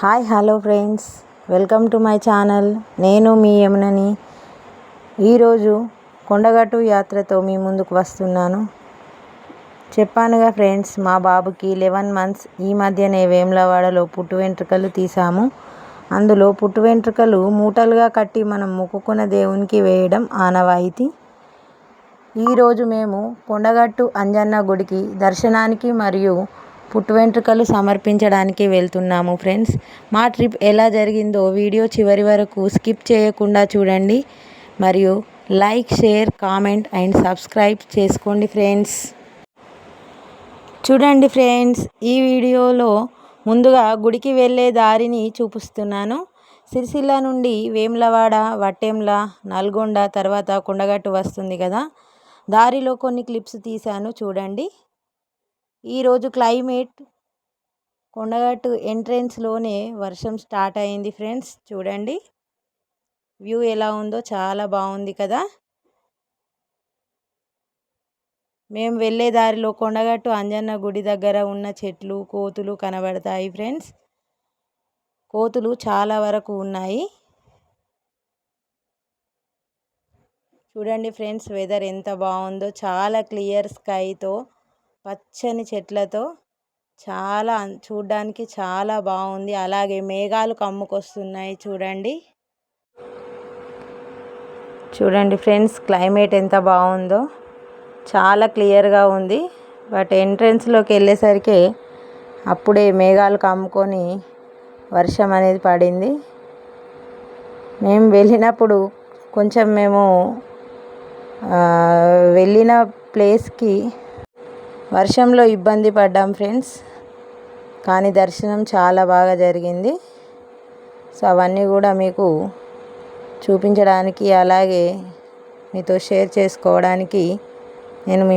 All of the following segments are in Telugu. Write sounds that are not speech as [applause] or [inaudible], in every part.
Hi hello friends. Welcome to my channel. నేను మీ యమునని. ఈరోజు కొండగట్టు యాత్రతో మీ ముందుకు వస్తున్నాను. చెప్పానుగా ఫ్రెండ్స్ మా బాబుకి లెవెన్ మంత్స్ ఈ మధ్యనే వేములవాడలో పుట్టు వెంట్రుకలు తీసాము అందులో పుట్టు వెంట్రుకలు మూటలుగా కట్టి మనం మొక్కుకున్న దేవునికి వేయడం ఆనవాయితీ. ఈరోజు మేము కొండగట్టు అంజన్న గుడికి దర్శనానికి మరియు పుట్టు వెంట్రుకలు సమర్పించడానికి వెళ్తున్నాము ఫ్రెండ్స్. మా ట్రిప్ ఎలా జరిగిందో వీడియో చివరి వరకు స్కిప్ చేయకుండా చూడండి. మరియు like share comment and subscribe చేసుకోండి ఫ్రెండ్స్. చూడండి ఫ్రెండ్స్ ఈ వీడియోలో ముందుగా గుడికి వెళ్ళే దారిని చూపిస్తున్నాను. సిరిసిల్ల నుండి వేములవాడ వట్టెంల నల్గొండ తర్వాత కొండగట్టు వస్తుంది కదా. దారిలో కొన్ని క్లిప్స్ తీశాను చూడండి. ఈరోజు క్లైమేట్ కొండగట్టు ఎంట్రెన్స్లోనే వర్షం స్టార్ట్ అయింది ఫ్రెండ్స్. చూడండి. వ్యూ ఎలా ఉందో చాలా బాగుంది కదా. మేము వెళ్ళే దారిలో కొండగట్టు అంజన్న గుడి దగ్గర ఉన్న చెట్లు కోతులు కనబడతాయి ఫ్రెండ్స్. కోతులు చాలా వరకు ఉన్నాయి. చూడండి ఫ్రెండ్స్ వెదర్ ఎంత బాగుందో. చాలా క్లియర్ స్కైతో పచ్చని చెట్లతో చాలా చూడ్డానికి చాలా బాగుంది అలాగే మేఘాలు కమ్ముకొస్తున్నాయి చూడండి. చూడండి ఫ్రెండ్స్ క్లైమేట్ ఎంత బాగుందో చాలా క్లియర్గా ఉంది. బట్ ఎంట్రన్స్లోకి వెళ్ళేసరికి అప్పుడే మేఘాలు కమ్ముకొని వర్షం అనేది పడింది. మేము వెళ్ళినప్పుడు కొంచెం మేము వెళ్ళిన ప్లేస్కి వర్షంలో ఇబ్బంది పడ్డాం ఫ్రెండ్స్ కానీ దర్శనం చాలా బాగా జరిగింది. సో అవన్నీ కూడా మీకు చూపించడానికి అలాగే మీతో షేర్ చేసుకోవడానికి నేను మీ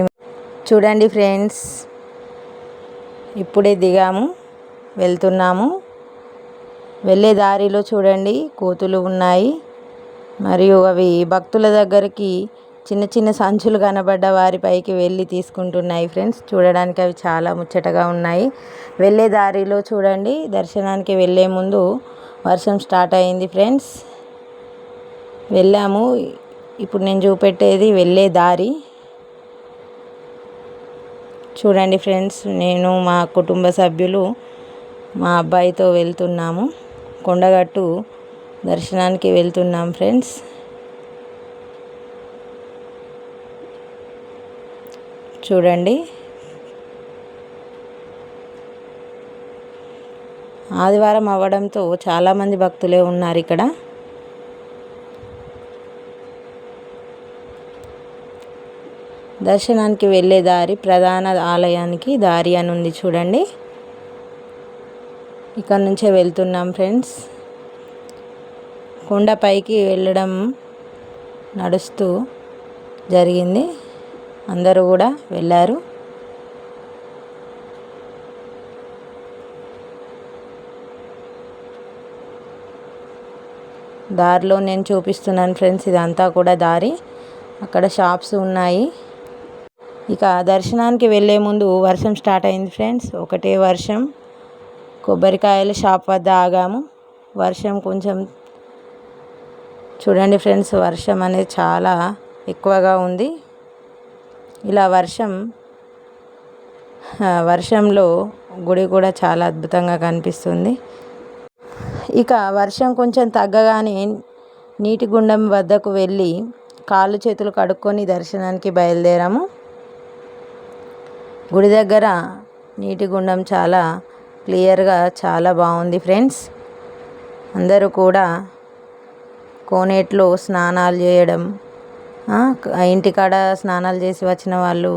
చూడండి ఫ్రెండ్స్ ఇప్పుడే దిగాము వెళ్తున్నాము. వెళ్ళే దారిలో చూడండి కోతులు ఉన్నాయి. మరియు అవి భక్తుల దగ్గరికి చిన్న చిన్న సంచులు కనబడ్డ వారిపైకి వెళ్ళి తీసుకుంటున్నాయి ఫ్రెండ్స్. చూడడానికి అవి చాలా ముచ్చటగా ఉన్నాయి. వెళ్ళే దారిలో చూడండి దర్శనానికి వెళ్ళే ముందు వర్షం స్టార్ట్ అయింది ఫ్రెండ్స్. వెళ్ళాము. ఇప్పుడు నేను చూపెట్టేది వెళ్ళే దారి. చూడండి ఫ్రెండ్స్ నేను మా కుటుంబ సభ్యులు మా అబ్బాయితో వెళ్తున్నాము. కొండగట్టు దర్శనానికి వెళ్తున్నాం ఫ్రెండ్స్. చూడండి. ఆదివారం అవ్వడంతో చాలామంది భక్తులే ఉన్నారు ఇక్కడ. దర్శనానికి వెళ్ళే దారి ప్రధాన ఆలయానికి దారి అని ఉంది చూడండి. ఇక్కడ నుంచే వెళ్తున్నాం ఫ్రెండ్స్. కొండపైకి వెళ్ళడం నడుస్తూ జరిగింది. అందరూ కూడా వెళ్ళారు. దారిలో నేను చూపిస్తున్నాను ఫ్రెండ్స్ ఇదంతా కూడా దారి. అక్కడ షాప్స్ ఉన్నాయి. ఇక దర్శనానికి వెళ్ళే ముందు వర్షం స్టార్ట్ అయింది ఫ్రెండ్స్. ఒకటే వర్షం. కొబ్బరికాయల షాప్ వద్ద ఆగాము. వర్షం కొంచెం చూడండి ఫ్రెండ్స్ వర్షం అనేది చాలా ఎక్కువగా ఉంది. ఇలా వర్షం వర్షంలో గుడి కూడా చాలా అద్భుతంగా కనిపిస్తుంది. ఇక వర్షం కొంచెం తగ్గగానే నీటి గుండం వద్దకు వెళ్ళి కాళ్ళు చేతులు కడుక్కొని దర్శనానికి బయలుదేరాము. గుడి దగ్గర నీటి గుండం చాలా క్లియర్గా చాలా బాగుంది ఫ్రెండ్స్. అందరూ కూడా కోనేట్లో స్నానాలు చేయడం ఇంటికాడ స్నానాలు చేసి వచ్చిన వాళ్ళు.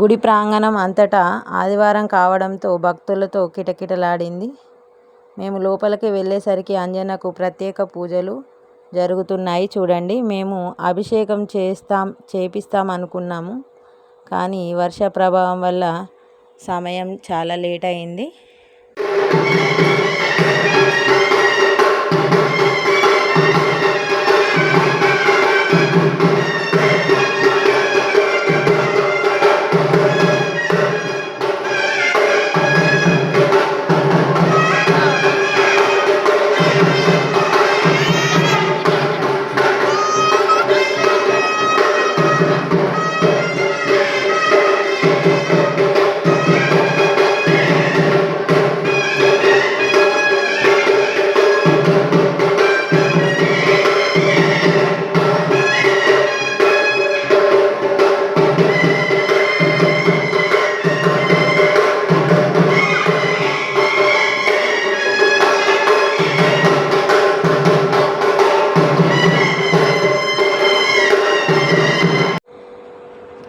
గుడి ప్రాంగణం అంతటా ఆదివారం కావడంతో భక్తులతో కిటకిటలాడింది. మేము లోపలికి వెళ్ళేసరికి అంజనకు ప్రత్యేక పూజలు జరుగుతున్నాయి చూడండి. మేము అభిషేకం చేస్తాం చేపిస్తాం అనుకున్నాము. కానీ వర్ష ప్రభావం వల్ల సమయం చాలా లేట్ అయింది.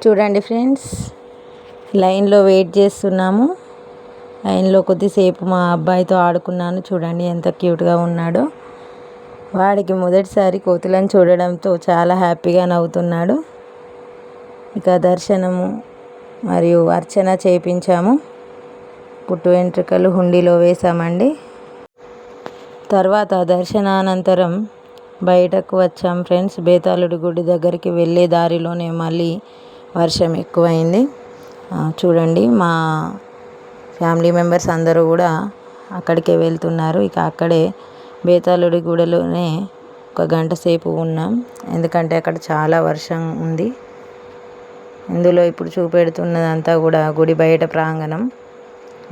చూడండి ఫ్రెండ్స్ లైన్లో వెయిట్ చేస్తున్నాము. లైన్లో కొద్దిసేపు మా అబ్బాయితో ఆడుకున్నాను. చూడండి ఎంత క్యూట్గా ఉన్నాడో. వాడికి మొదటిసారి కోతులను చూడడంతో చాలా హ్యాపీగా నవ్వుతున్నాడు. ఇక దర్శనము మరియు అర్చన చేయించాము పుట్టు వెంట్రుకలు హుండీలో వేసామండి తర్వాత దర్శనానంతరం బయటకు వచ్చాం ఫ్రెండ్స్. బేతాళుడి గుడి దగ్గరికి వెళ్ళే దారిలోనే మళ్ళీ వర్షం ఎక్కువైంది. చూడండి మా ఫ్యామిలీ మెంబర్స్ అందరూ కూడా అక్కడికే వెళ్తున్నారు. ఇక అక్కడే బేతాళుడి గుడిలోనే ఒక గంట సేపు ఉన్నాం. ఎందుకంటే అక్కడ చాలా వర్షం ఉంది. ఇందులో ఇప్పుడు చూపెడుతున్నదంతా కూడా గుడి బయట ప్రాంగణం.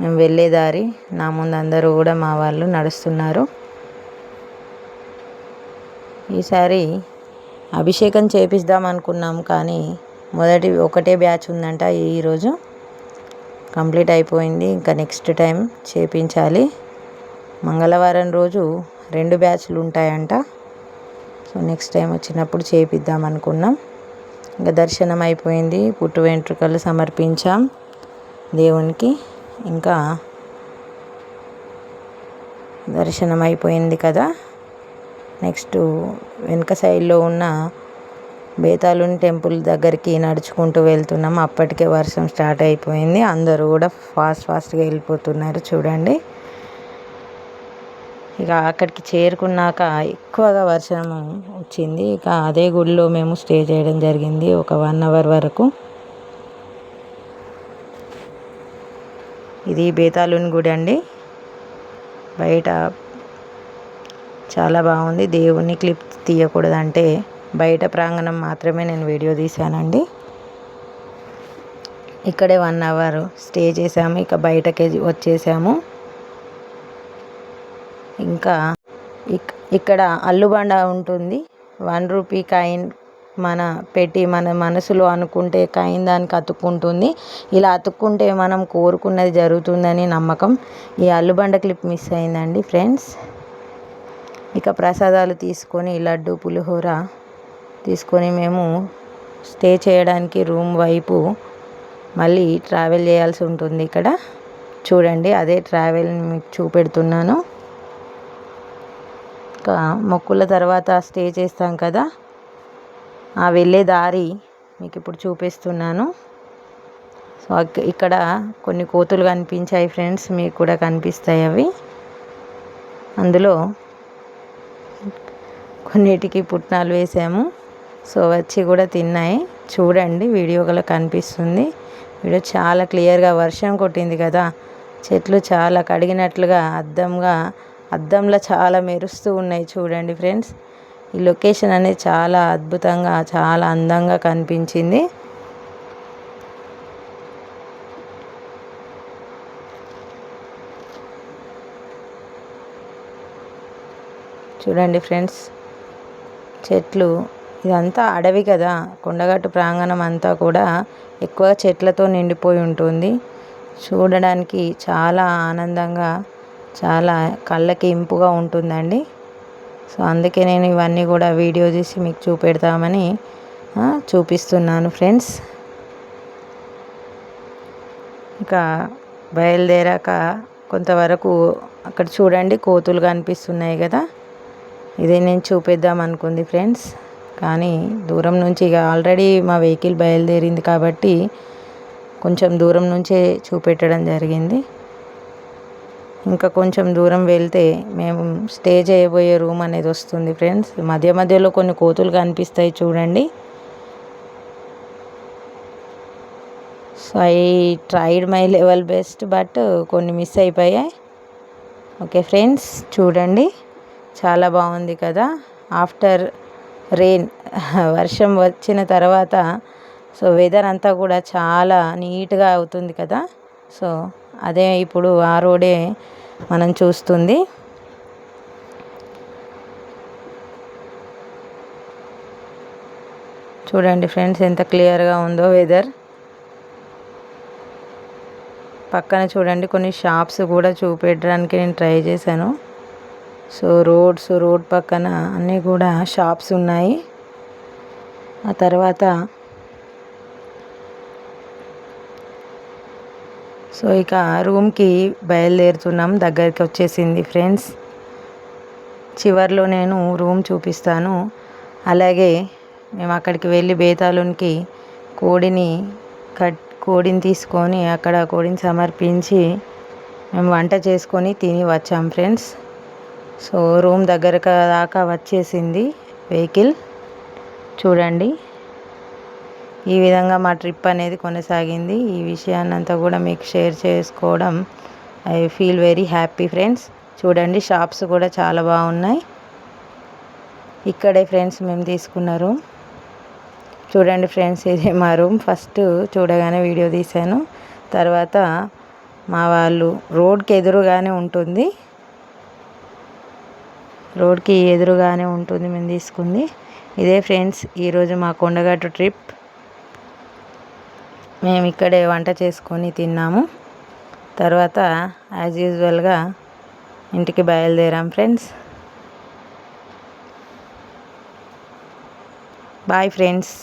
మేము వెళ్ళే దారి నా ముందు అందరూ కూడా మా వాళ్ళు నడుస్తున్నారు. ఈసారి అభిషేకం చేపిద్దాం అనుకున్నాం కానీ మొదటి ఒకటే బ్యాచ్ ఉందంట ఈరోజు కంప్లీట్ అయిపోయింది. ఇంకా నెక్స్ట్ టైం చేపించాలి. మంగళవారం రోజు రెండు బ్యాచ్లు ఉంటాయంట. సో నెక్స్ట్ టైం వచ్చినప్పుడు చేపిద్దాం అనుకున్నాం. ఇంకా దర్శనం అయిపోయింది. పుట్టు వెంట్రుకలు సమర్పించాం దేవునికి. ఇంకా దర్శనం అయిపోయింది కదా. నెక్స్ట్ వెనుక సైడ్లో ఉన్న బేతాళుని టెంపుల్ దగ్గరికి నడుచుకుంటూ వెళ్తున్నాం. అప్పటికే వర్షం స్టార్ట్ అయిపోయింది. అందరూ కూడా ఫాస్ట్ ఫాస్ట్గా వెళ్ళిపోతున్నారు చూడండి. ఇక అక్కడికి చేరుకున్నాక ఎక్కువగా వర్షం వచ్చింది. ఇక అదే గుడిలో మేము స్టే చేయడం జరిగింది ఒక వన్ అవర్ వరకు. ఇది బేతాళుని గుడి అండి. బయట చాలా బాగుంది. దేవుణ్ణి క్లిప్ తీయకూడదంటే బయట ప్రాంగణం మాత్రమే నేను వీడియో తీశానండి. ఇక్కడే వన్ అవర్ స్టే చేసాము ఇక బయటకి వచ్చేసాము. ఇంకా ఇక్కడ అల్లుబండ ఉంటుంది. వన్ రూపీ కాయిన్ మన పెట్టి మన మనసులో అనుకుంటే కాయిన్ దానికి అతుక్కుంటుంది. ఇలా అతుక్కుంటే మనం కోరుకున్నది జరుగుతుందని నమ్మకం. ఈ అల్లుబండ క్లిప్ మిస్ అయిందండి ఫ్రెండ్స్. ఇక ప్రసాదాలు తీసుకొని లడ్డు పులిహోర తీసుకొని మేము స్టే చేయడానికి రూమ్ వైపు మళ్ళీ ట్రావెల్ చేయాల్సి ఉంటుంది ఇక్కడ. చూడండి అదే ట్రావెల్ మీకు చూపెడుతున్నాను. ఇంకా మొక్కుల తర్వాత స్టే చేస్తాం కదా. ఆ వెళ్ళే దారి మీకు ఇప్పుడు చూపిస్తున్నాను. సో ఇక్కడ కొన్ని కోతులు కనిపించాయి ఫ్రెండ్స్ మీకు కూడా కనిపిస్తాయి అవి. అందులో కొన్నిటికి పుట్నాలు వేసాము. సో వచ్చి కూడా తిన్నాయి. చూడండి వీడియో గల కనిపిస్తుంది. వీడియో చాలా క్లియర్గా వర్షం కొట్టింది కదా. చెట్లు చాలా కడిగినట్లుగా అద్దంగా అద్దంలో చాలా మెరుస్తూ ఉన్నాయి చూడండి ఫ్రెండ్స్. ఈ లొకేషన్ అనేది చాలా అద్భుతంగా చాలా అందంగా కనిపించింది. చూడండి ఫ్రెండ్స్ చెట్లు ఇదంతా అడవి కదా. కొండగట్టు ప్రాంగణం అంతా కూడా ఎక్కువ చెట్లతో నిండిపోయి ఉంటుంది. చూడడానికి చాలా ఆనందంగా చాలా కళ్ళకి ఇంపుగా ఉంటుందండి. సో అందుకే నేను ఇవన్నీ కూడా వీడియో తీసి మీకు చూపెడతామని చూపిస్తున్నాను ఫ్రెండ్స్. ఇంకా బయలుదేరాక కొంతవరకు అక్కడ చూడండి కోతులు కనిపిస్తున్నాయి కదా. ఇదే నేను చూపిద్దాం అనుకుంది ఫ్రెండ్స్. కానీ దూరం నుంచి ఇక ఆల్రెడీ మా వెహికల్ బయలుదేరింది కాబట్టి కొంచెం దూరం నుంచే చూపెట్టడం జరిగింది. ఇంకా కొంచెం దూరం వెళ్తే మేము స్టే చేయబోయే రూమ్ అనేది వస్తుంది ఫ్రెండ్స్ మధ్య మధ్యలో కొన్ని కోతులు కనిపిస్తాయి చూడండి. So I tried my level best but కొన్ని మిస్ అయిపోయాయి. ఓకే ఫ్రెండ్స్ చూడండి. చాలా బాగుంది కదా. ఆఫ్టర్ రెయిన్ [laughs] వర్షం వచ్చిన తర్వాత సో వెదర్ అంతా కూడా చాలా నీట్గా అవుతుంది కదా. సో అదే ఇప్పుడు ఆ రోడే మనం చూస్తుంది. చూడండి ఫ్రెండ్స్ ఎంత క్లియర్గా ఉందో వెదర్ పక్కన చూడండి కొన్ని షాప్స్ కూడా చూపెట్టడానికి నేను ట్రై చేశాను. సో రోడ్స్ రోడ్ పక్కన అన్నీ కూడా షాప్స్ ఉన్నాయి. ఆ తర్వాత సో ఇక రూమ్కి బయలుదేరుతున్నాం. దగ్గరికి వచ్చేసింది ఫ్రెండ్స్. చివర్లో నేను రూమ్ చూపిస్తాను. అలాగే మేము అక్కడికి వెళ్ళి బేతాళునికి కోడిని కట్ కోడిని తీసుకొని అక్కడ కోడిని సమర్పించి మేము వంట చేసుకొని తిని వచ్చాం ఫ్రెండ్స్. సో రూమ్ దగ్గర దాకా వచ్చేసింది వెహికల్. చూడండి. ఈ విధంగా మా ట్రిప్ అనేది కొనసాగింది. ఈ విషయాన్నంతా కూడా మీకు షేర్ చేసుకోవడం I feel very happy friends. చూడండి షాప్స్ కూడా చాలా బాగున్నాయి. ఇక్కడే ఫ్రెండ్స్ మేము తీసుకున్న రూమ్. చూడండి ఫ్రెండ్స్ ఇది మా రూమ్. ఫస్ట్ చూడగానే వీడియో తీశాను. తర్వాత మా వాళ్ళు రోడ్కి ఎదురుగానే ఉంటుంది. రోడ్కి ఎదురుగానే ఉంటుంది మేము తీసుకుంది. ఇదే ఫ్రెండ్స్ ఈరోజు మా కొండగట్టు ట్రిప్. మేము ఇక్కడే వంట చేసుకొని తిన్నాము. తర్వాత యాజ్ యూజువల్గా ఇంటికి బయలుదేరాం ఫ్రెండ్స్. Bye friends